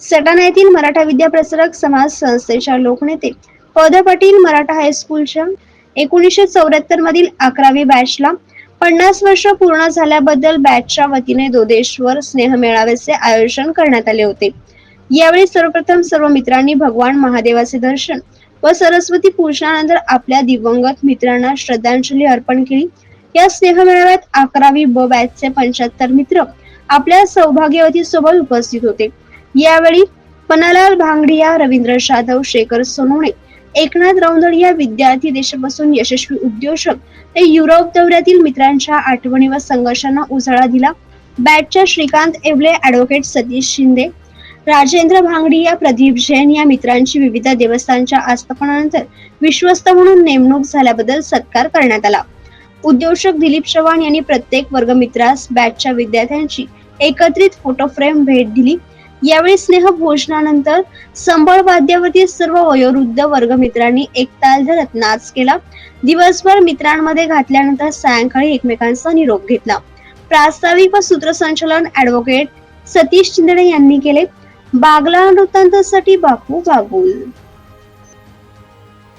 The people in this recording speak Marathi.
सटाणा येथील मराठा विद्याप्रसारक समाज संस्थेच्या लोकनेते पौदा पाटील मराठा हायस्कूलच्या एकोणीसशे चौऱ्याहत्तर मधील अकरावी बॅचला पन्नास वर्ष पूर्ण झाल्याबद्दल बॅचच्या वतीने दोदेश्वर स्नेह मेळाव्याचे आयोजन करण्यात आले होते. यावेळी सर्वप्रथम सर्व मित्रांनी भगवान महादेवाचे दर्शन व सरस्वती पूजनानंतर आपल्या दिवंगत मित्रांना श्रद्धांजली अर्पण केली. या स्नेह मेळाव्यात अकरावी ब बॅचचे पंच्याहत्तर मित्र आपल्या सौभाग्यवती सोबत उपस्थित होते. यावेळी पन्नालाल भांगडिया रवींद्र जाधव शेखर सोनवणे एकनाथ रौंदड विद्यार्थी देशापासून यशस्वी उद्योजक. ते युरोप दौऱ्यातील मित्रांच्या आठवणी व संघर्षांना उजाळा दिला. बॅटच्या श्रीकांत एवले ऍडव्होकेट सतीश शिंदे राजेंद्र भांगडिया प्रदीप जैन या मित्रांची विविध देवस्थानच्या आस्थापनानंतर विश्वस्त म्हणून नेमणूक झाल्याबद्दल सत्कार करण्यात आला. उद्योजक दिलीप चव्हाण यांनी प्रत्येक वर्गमित्रास बॅचच्या विद्यार्थ्यांची एकत्रित फोटो फ्रेम भेट दिली. यावेळी स्नेह भोजनानंतर संबळ वाद्यावरती सर्व वयोवृद्ध वर्गमित्रांनी एक ताल धरत नाच केला. दिवसभर मित्रांमध्ये घातल्यानंतर सायंकाळी एकमेकांचा निरोप घेतला. प्रास्ताविक व सूत्रसंचालन ऍडव्होकेट सतीश चिंदडे यांनी केले. बागला वृत्तांतासाठी बापू बागुल.